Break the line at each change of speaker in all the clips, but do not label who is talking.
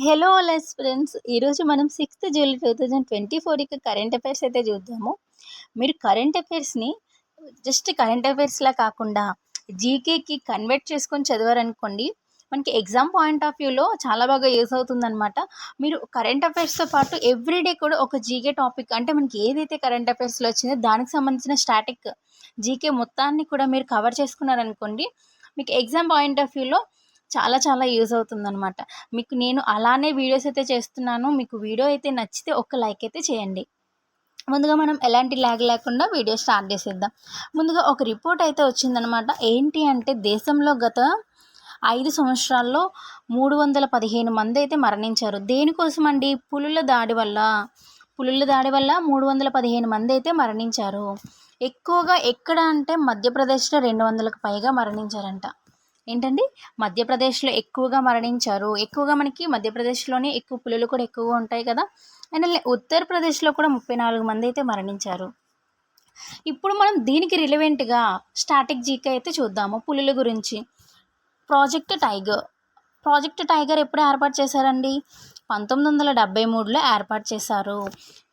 Hello less friends ఈరోజు మనం sixth July two thousand twenty ఫోర్కి కరెంట్ అఫైర్స్ అయితే చూద్దాము. మీరు కరెంట్ అఫైర్స్ని జస్ట్ కరెంట్ అఫైర్స్లా కాకుండా జీకేకి కన్వర్ట్ చేసుకొని చదివారనుకోండి మనకి ఎగ్జామ్ పాయింట్ ఆఫ్ వ్యూలో చాలా బాగా యూస్ అవుతుందన్నమాట. మీరు కరెంట్ అఫైర్స్తో పాటు ఎవ్రీడే కూడా ఒక జీకే టాపిక్ అంటే మనకి ఏదైతే కరెంట్ అఫైర్స్లో వచ్చిందో దానికి సంబంధించిన స్టాటిక్ జీకే మొత్తాన్ని కూడా మీరు కవర్ చేసుకున్నారనుకోండి మీకు ఎగ్జామ్ పాయింట్ ఆఫ్ వ్యూలో చాలా చాలా యూజ్ అవుతుందనమాట మీకు నేను అలానే వీడియోస్ అయితే చేస్తున్నాను. మీకు వీడియో అయితే నచ్చితే ఒక లైక్ అయితే చేయండి. ముందుగా మనం ఎలాంటి ల్యాగ్ లేకుండా వీడియో స్టార్ట్ చేసేద్దాం. ముందుగా ఒక రిపోర్ట్ అయితే వచ్చిందనమాట ఏంటి అంటే దేశంలో గత ఐదు సంవత్సరాల్లో మూడు వందల పదిహేను మంది అయితే మరణించారు. దేనికోసం అండి పులుల దాడి వల్ల పులుల దాడి వల్ల మూడు వందల పదిహేను మంది అయితే మరణించారు. ఎక్కువగా ఎక్కడ అంటే మధ్యప్రదేశ్లో రెండు వందలకు పైగా మరణించారంట. ఏంటండి? మధ్యప్రదేశ్లో ఎక్కువగా మరణించారు. ఎక్కువగా మనకి మధ్యప్రదేశ్లోనే ఎక్కువ పులులు కూడా ఎక్కువగా ఉంటాయి కదా? అండ్ ఉత్తరప్రదేశ్లో కూడా ముప్పై నాలుగు మంది అయితే మరణించారు. ఇప్పుడు మనం దీనికి రిలవెంట్గా స్టాటిక్ జీకే అయితే చూద్దాము పులుల గురించి. ప్రాజెక్ట్ టైగర్ ప్రాజెక్ట్ టైగర్ ఎప్పుడు ఏర్పాటు చేశారండి? పంతొమ్మిది వందల డెబ్బై మూడులో ఏర్పాటు చేశారు.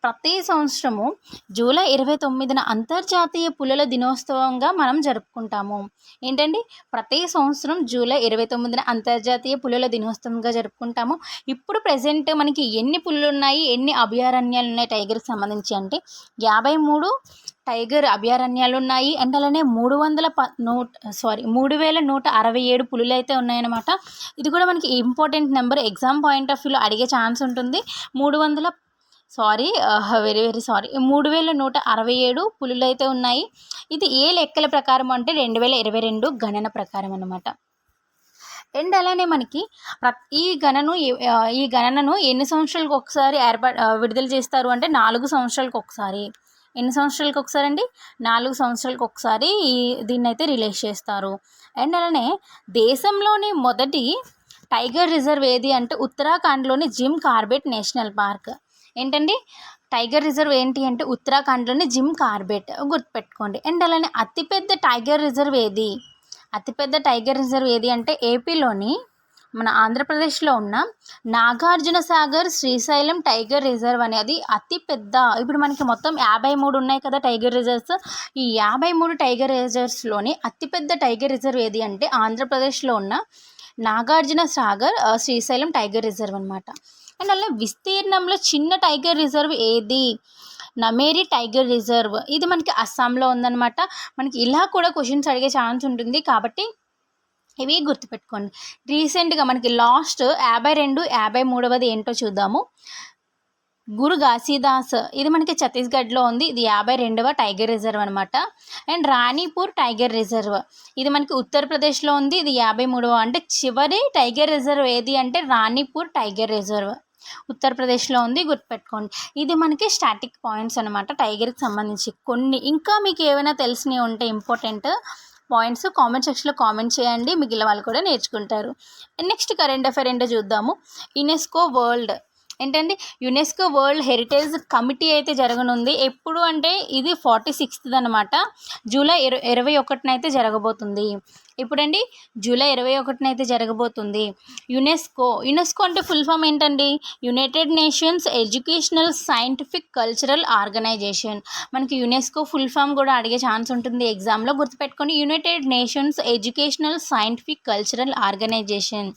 ప్రతి సంవత్సరము జూలై ఇరవై తొమ్మిదిన అంతర్జాతీయ పులుల దినోత్సవంగా మనం జరుపుకుంటాము. ఏంటండి? ప్రతి సంవత్సరం జూలై ఇరవై తొమ్మిదిన అంతర్జాతీయ పులుల దినోత్సవంగా జరుపుకుంటాము. ఇప్పుడు ప్రజెంట్ మనకి ఎన్ని పులులు ఉన్నాయి ఎన్ని అభయారణ్యాలు ఉన్నాయి టైగర్కి సంబంధించి అంటే యాభై మూడు టైగర్ అభయారణ్యాలు ఉన్నాయి అండ్ అలానే మూడు వందల ప నూట సారీ మూడు వేల నూట అరవై ఏడు పులులు అయితే ఉన్నాయన్నమాట. ఇది కూడా మనకి important number. Exam point of వ్యూలో అడిగే ఛాన్స్ ఉంటుంది. మూడు వందల సారీ వెరీ వెరీ సారీ మూడు వేల నూట అరవై ఏడు పులులు అయితే ఉన్నాయి. ఇది ఏ లెక్కల ప్రకారం అంటే రెండు వేల ఇరవై రెండు గణన ప్రకారం అనమాట అండ్ అలానే మనకి ఈ గణను ఈ గణనను ఎన్ని సంవత్సరాలకు ఒకసారి ఏర్పా విడుదల చేస్తారు అంటే నాలుగు సంవత్సరాలకు ఒకసారి. ఎన్ని సంవత్సరాలకు ఒకసారి అండి నాలుగు సంవత్సరాలకు ఒకసారి ఈ దీన్ని అయితే రిలీజ్ చేస్తారు. అండ్ అలానే దేశంలోని మొదటి టైగర్ రిజర్వ్ ఏది అంటే ఉత్తరాఖండ్లోని జిమ్ కార్బెట్ నేషనల్ పార్క్. ఏంటండి? టైగర్ రిజర్వ్ ఏంటి అంటే ఉత్తరాఖండ్లోని జిమ్ కార్బెట్ గుర్తుపెట్టుకోండి. అండ్ అలానే అతిపెద్ద టైగర్ రిజర్వ్ ఏది? అతిపెద్ద టైగర్ రిజర్వ్ ఏది అంటే ఏపీలోని మన ఆంధ్రప్రదేశ్లో ఉన్న నాగార్జున సాగర్ శ్రీశైలం టైగర్ రిజర్వ్ అనేది అతి పెద్ద ఇప్పుడు మనకి మొత్తం యాభై మూడు ఉన్నాయి కదా టైగర్ రిజర్వ్స్. ఈ యాభై మూడు టైగర్ రిజర్వ్స్లోని అతిపెద్ద టైగర్ రిజర్వ్ ఏది అంటే ఆంధ్రప్రదేశ్లో ఉన్న నాగార్జున సాగర్ శ్రీశైలం టైగర్ రిజర్వ్ అనమాట అండ్ అలా విస్తీర్ణంలో చిన్న టైగర్ రిజర్వ్ ఏది? Nameri tiger reserve. ఇది మనకి అస్సాంలో ఉందన్నమాట. మనకి ఇలా కూడా క్వశ్చన్స్ అడిగే ఛాన్స్ ఉంటుంది కాబట్టి ఇవి గుర్తుపెట్టుకోండి. రీసెంట్గా మనకి లాస్ట్ యాభై రెండు యాభై మూడవది ఏంటో చూద్దాము. గురు ఘాసీదాస్ ఇది మనకి ఛత్తీస్గఢ్లో ఉంది. ఇది యాభై రెండవ టైగర్ రిజర్వ్ అనమాట అండ్ రాణిపూర్ టైగర్ రిజర్వ్. ఇది మనకి ఉత్తరప్రదేశ్లో ఉంది. ఇది యాభై మూడవ. అంటే చివరి టైగర్ రిజర్వ్ ఏది అంటే రాణిపూర్ టైగర్ రిజర్వ్. ఉత్తరప్రదేశ్లో ఉంది. గుర్తుపెట్టుకోండి. ఇది మనకి స్టాటిక్ పాయింట్స్ అనమాట టైగర్కి సంబంధించి కొన్ని. ఇంకా మీకు ఏమైనా తెలిసినవి ఉంటే ఇంపార్టెంట్ పాయింట్స్ కామెంట్ సెక్షన్లో కామెంట్ చేయండి. మిగిలిన వాళ్ళు కూడా నేర్చుకుంటారు. నెక్స్ట్ కరెంట్ అఫైర్ ఏంటో చూద్దాము. యునెస్కో వరల్డ్ ఏంటండి యునెస్కో వరల్డ్ హెరిటేజ్ కమిటీ అయితే జరగనుంది. ఎప్పుడు అంటే ఇది ఫార్టీ సిక్స్త్ అనమాట జూలై ఇర ఇరవై ఒకటిన అయితే జరగబోతుంది. ఇప్పుడండి జూలై ఇరవై ఒకటిన అయితే జరగబోతుంది. యునెస్కో యునెస్కో అంటే ఫుల్ ఫామ్ ఏంటండి? United Nations Educational Scientific Cultural Organization. మనకి యునెస్కో ఫుల్ ఫామ్ కూడా అడిగే ఛాన్స్ ఉంటుంది ఎగ్జామ్లో గుర్తుపెట్టుకొని United Nations Educational Scientific Cultural Organization.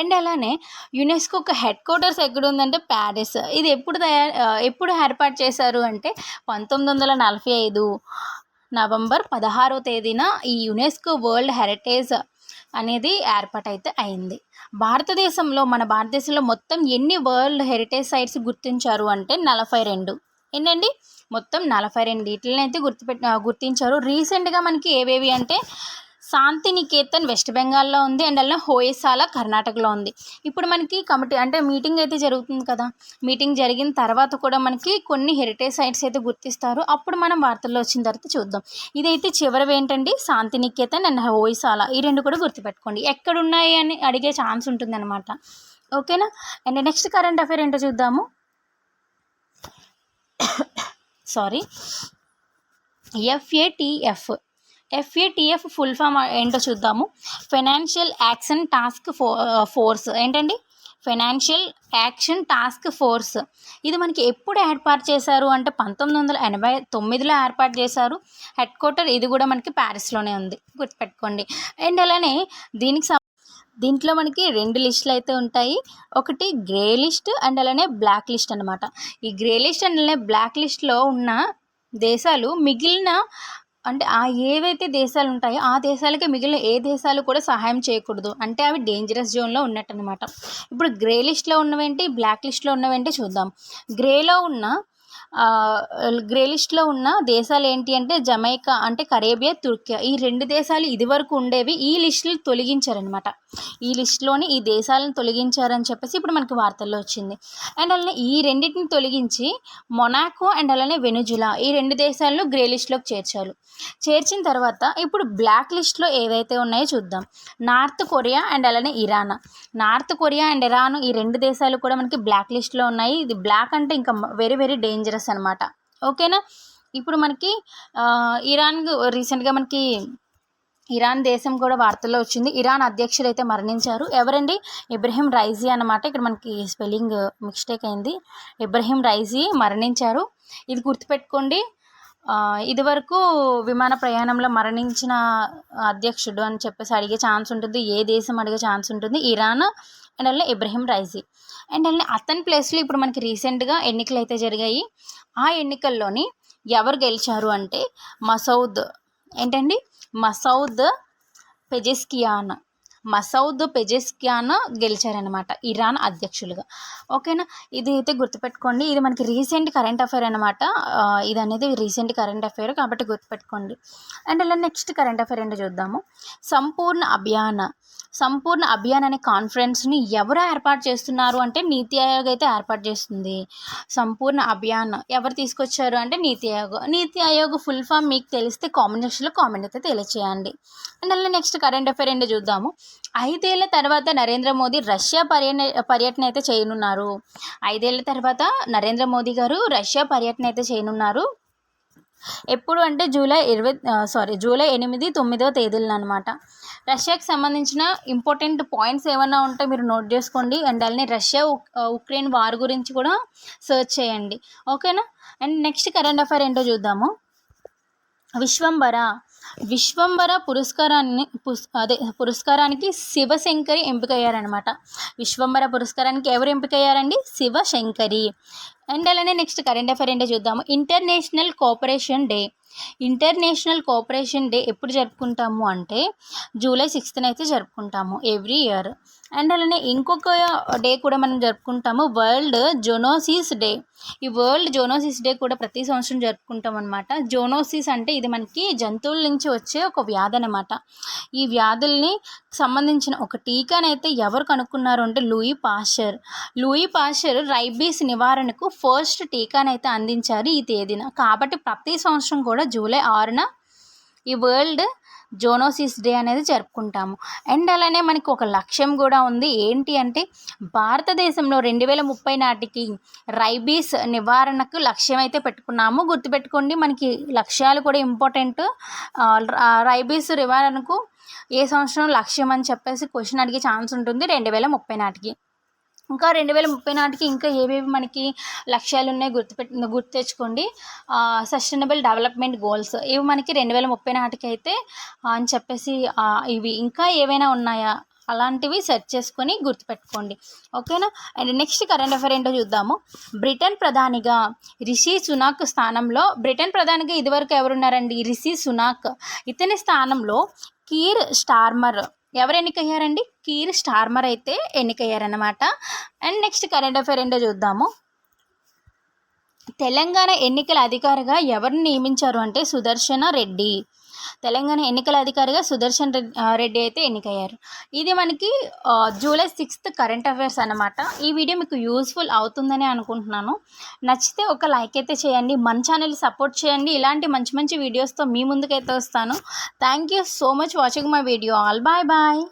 And అలానే యునెస్కో ఒక హెడ్ క్వార్టర్స్ ఎక్కడ ఉందంటే ప్యారిస్. ఇది ఎప్పుడు తయారు ఎప్పుడు ఏర్పాటు చేశారు అంటే పంతొమ్మిది వందల నలభై ఐదు నవంబర్ పదహారో తేదీన ఈ యునెస్కో వరల్డ్ హెరిటేజ్ అనేది ఏర్పాటైతే అయింది. భారతదేశంలో మన భారతదేశంలో మొత్తం ఎన్ని వరల్డ్ హెరిటేజ్ సైట్స్ గుర్తించారు అంటే నలభై రెండు. ఏంటండి? మొత్తం నలభై రెండు. వీటిని అయితే గుర్తుపెట్టి గుర్తించారు. రీసెంట్గా మనకి ఏవేవి అంటే శాంతినికేతన్ వెస్ట్ బెంగాల్లో ఉంది. అండ్ అలానే హోయసాల కర్ణాటకలో ఉంది. ఇప్పుడు మనకి కమిటీ అంటే మీటింగ్ అయితే జరుగుతుంది కదా. మీటింగ్ జరిగిన తర్వాత కూడా మనకి కొన్ని హెరిటేజ్ సైట్స్ అయితే గుర్తిస్తారు. అప్పుడు మనం వార్తల్లో వచ్చిన తర్వాత చూద్దాం. ఇదైతే చివరి ఏంటండి? శాంతినికేతన్ అండ్ హోయసాల. ఈ రెండు కూడా గుర్తుపెట్టుకోండి. ఎక్కడున్నాయి అని అడిగే ఛాన్స్ ఉంటుంది అనమాట ఓకేనా? అండ్ నెక్స్ట్ కరెంట్ అఫేర్ ఏంటో చూద్దాము. Sorry FATF FATF full form ఏంటో చూద్దాము. Financial action task for force ఏంటండి? ఫైనాన్షియల్ యాక్షన్ టాస్క్ ఫోర్స్ ఇది మనకి ఎప్పుడు ఏర్పాటు చేశారు? అంటే పంతొమ్మిది వందల ఎనభై తొమ్మిదిలో ఏర్పాటు చేశారు. హెడ్ క్వార్టర్ ఇది కూడా మనకి ప్యారిస్లోనే ఉంది. గుర్తుపెట్టుకోండి. అండ్ అలానే దీనికి దీంట్లో మనకి రెండు లిస్టులు అయితే ఉంటాయి. ఒకటి గ్రే లిస్ట్ అండ్ అలానే బ్లాక్ లిస్ట్ అనమాట ఈ గ్రే లిస్ట్ అండ్ అలానే బ్లాక్ లిస్ట్లో ఉన్న దేశాలు మిగిలిన అంటే ఆ ఏవైతే దేశాలు ఉంటాయో ఆ దేశాలకి మిగిలిన ఏ దేశాలు కూడా సహాయం చేయకూడదు. అంటే అవి డేంజరస్ జోన్లో ఉన్నట్టు అనమాట ఇప్పుడు గ్రే లిస్ట్లో ఉన్నవేంటి? బ్లాక్ లిస్ట్లో ఉన్నవేంటి? చూద్దాం. గ్రేలో ఉన్న గ్రే లిస్ట్లో ఉన్న దేశాలు ఏంటి అంటే జమైకా అంటే కరేబియా తుర్కియా ఈ రెండు దేశాలు ఇదివరకు ఉండేవి ఈ లిస్టులు తొలగించారనమాట ఈ లిస్టులోని ఈ దేశాలను తొలగించారని చెప్పేసి ఇప్పుడు మనకి వార్తల్లో వచ్చింది. అండ్ అలానే ఈ రెండింటిని తొలగించి మొనాకో అండ్ అలానే వెనుజులా ఈ రెండు దేశాలను గ్రే లిస్ట్లోకి చేర్చారు. చేర్చిన తర్వాత ఇప్పుడు బ్లాక్ లిస్ట్లో ఏవైతే ఉన్నాయో చూద్దాం. నార్త్ కొరియా అండ్ అలానే Iran. North Korea and Iran ఈ రెండు దేశాలు కూడా మనకి బ్లాక్ లిస్ట్లో ఉన్నాయి. ఇది బ్లాక్ అంటే ఇంకా వెరీ వెరీ డేంజరస్ అనమాట ఓకేనా? ఇప్పుడు మనకి ఇరాన్ రీసెంట్గా మనకి ఇరాన్ దేశం కూడా వార్తల్లో వచ్చింది. ఇరాన్ అధ్యక్షుడు అయితే మరణించారు. ఎవరండి? ఇబ్రహీం రైజీ అన్నమాట. ఇక్కడ మనకి స్పెల్లింగ్ మిస్టేక్ అయింది. ఇబ్రహీం రైజీ మరణించారు. ఇది గుర్తుపెట్టుకోండి. ఇదివరకు విమాన ప్రయాణంలో మరణించిన అధ్యక్షుడు అని చెప్పేసి అడిగే ఛాన్స్ ఉంటుంది. ఏ దేశం అడిగే ఛాన్స్ ఉంటుంది? ఇరాన్ అండ్ అలానే ఇబ్రహీం రైజీ. అండ్ అలానే అతని ప్లేస్లో ఇప్పుడు మనకి రీసెంట్గా ఎన్నికలు అయితే జరిగాయి. ఆ ఎన్నికల్లోని ఎవరు గెలిచారు అంటే మసౌద్. ఏంటండి? మసౌద్ పెజెస్కియాన్ మసౌద్ పెజెస్కియాన్ గెలిచారనమాట ఇరాన్ అధ్యక్షులుగా. ఓకేనా? ఇది అయితే గుర్తుపెట్టుకోండి. ఇది మనకి రీసెంట్ కరెంట్ అఫైర్ అనమాట ఇది అనేది రీసెంట్ కరెంట్ అఫైర్ కాబట్టి గుర్తుపెట్టుకోండి. అండ్ అలా నెక్స్ట్ కరెంట్ అఫైర్ ఏంటో చూద్దాము. సంపూర్ణ అభియాన్. సంపూర్ణ అభియాన్ అనే కాన్ఫరెన్స్ని ఎవరు ఏర్పాటు చేస్తున్నారు అంటే నీతి ఆయోగ్ అయితే ఏర్పాటు చేస్తుంది. సంపూర్ణ అభియాన్ ఎవరు తీసుకొచ్చారు అంటే నీతి ఆయోగ్. నీతి ఆయోగ్ ఫుల్ ఫామ్ మీకు తెలిస్తే కామెంట్ సెక్షన్లో కామెంట్ అయితే తెలియచేయండి. అండ్ అలా నెక్స్ట్ కరెంట్ అఫైర్ ఏంటో చూద్దాము. ఐదేళ్ళ తర్వాత నరేంద్ర మోదీ రష్యా పర్యటన పర్యటన అయితే చేయనున్నారు. ఐదేళ్ళ తర్వాత నరేంద్ర మోదీ గారు రష్యా పర్యటన అయితే చేయనున్నారు. ఎప్పుడు అంటే జూలై ఇరవై సారీ జూలై ఎనిమిది తొమ్మిదో తేదీలను అనమాట రష్యాకి సంబంధించిన ఇంపార్టెంట్ పాయింట్స్ ఏమైనా ఉంటే మీరు నోట్ చేసుకోండి. అండ్ అలానే రష్యా ఉక్రెయిన్ వార్ గురించి కూడా సర్చ్ చేయండి. ఓకేనా? అండ్ నెక్స్ట్ కరెంట్ అఫైర్ ఏంటో చూద్దాము. విశ్వంబర. విశ్వంబర పురస్కారాన్ని పుస్ అదే పురస్కారానికి శివశంకరి ఎంపికయ్యారనమాట విశ్వంబర పురస్కారానికి ఎవరు ఎంపికయ్యారండి? శివశంకరి. అండ్ అలానే నెక్స్ట్ కరెంట్ అఫైర్ ఏంటో చూద్దాము. International Cooperation Day. International Cooperation Day ఎప్పుడు జరుపుకుంటాము అంటే జూలై సిక్స్త్న అయితే జరుపుకుంటాము ఎవ్రీ ఇయర్. అండ్ అలానే ఇంకొక డే కూడా మనం జరుపుకుంటాము వరల్డ్ జోనోసిస్ డే. ఈ వరల్డ్ జోనోసిస్ డే కూడా ప్రతి సంవత్సరం జరుపుకుంటాం అనమాట జోనోసిస్ అంటే ఇది మనకి జంతువుల నుంచి వచ్చే ఒక వ్యాధి అనమాట ఈ వ్యాధుల్ని సంబంధించిన ఒక టీకానైతే ఎవరు కనుక్కున్నారు అంటే లూయి పాషర్. లూయి పాషర్ రైబీస్ నివారణకు ఫస్ట్ టీకానైతే అందించారు ఈ తేదీన. కాబట్టి ప్రతి సంవత్సరం కూడా జూలై ఆరున ఈ వరల్డ్ జోనోసిస్ డే అనేది జరుపుకుంటాము. అండ్ అలానే మనకి ఒక లక్ష్యం కూడా ఉంది. ఏంటి అంటే భారతదేశంలో రెండు వేల ముప్పై నాటికి రైబీస్ నివారణకు లక్ష్యం అయితే పెట్టుకున్నాము. గుర్తుపెట్టుకోండి మనకి లక్ష్యాలు కూడా ఇంపార్టెంట్ రైబీస్ నివారణకు ఏ సంవత్సరం లక్ష్యం అని చెప్పేసి క్వశ్చన్ అడిగే ఛాన్స్ ఉంటుంది రెండు వేల ముప్పై నాటికి. ఇంకా రెండు వేల ముప్పై నాటికి ఇంకా ఏవేవి మనకి లక్ష్యాలు ఉన్నాయి గుర్తుపెట్టి గుర్తు తెచ్చుకోండి సస్టైనబుల్ డెవలప్మెంట్ గోల్స్ ఇవి మనకి రెండు వేల ముప్పై నాటికి అయితే అని చెప్పేసి ఇవి ఇంకా ఏవైనా ఉన్నాయా? అలాంటివి సెర్చ్ చేసుకొని గుర్తుపెట్టుకోండి. ఓకేనా? అండ్ నెక్స్ట్ కరెంట్ అఫైర్ ఏంటో చూద్దాము. బ్రిటన్ ప్రధానిగా రిషి సునాక్ స్థానంలో బ్రిటన్ ప్రధానిగా ఇదివరకు ఎవరున్నారండి? రిషి సునాక్. ఇతని స్థానంలో కీర్ స్టార్మర్ ఎవరు ఎన్నికయ్యారండి కీర్ స్టార్మర్ అయితే ఎన్నికయ్యారనమాట అండ్ నెక్స్ట్ కరెంట్ అఫైర్ ఏంటో చూద్దాము. తెలంగాణ ఎన్నికల అధికారిగా ఎవరిని నియమించారు అంటే సుదర్శన రెడ్డి. తెలంగాణ ఎన్నికల అధికారిగా సుదర్శన్ రెడ్డి రెడ్డి అయితే ఎన్నికయ్యారు. ఇది మనకి జూలై సిక్స్త్ కరెంట్ అఫైర్స్ అన్నమాట. ఈ వీడియో మీకు యూస్ఫుల్ అవుతుందని అనుకుంటున్నాను. నచ్చితే ఒక లైక్ అయితే చేయండి. మన ఛానల్ సపోర్ట్ చేయండి. ఇలాంటి మంచి మంచి వీడియోస్తో మీ ముందుకైతే వస్తాను. Thank you so much watching my video. All bye bye.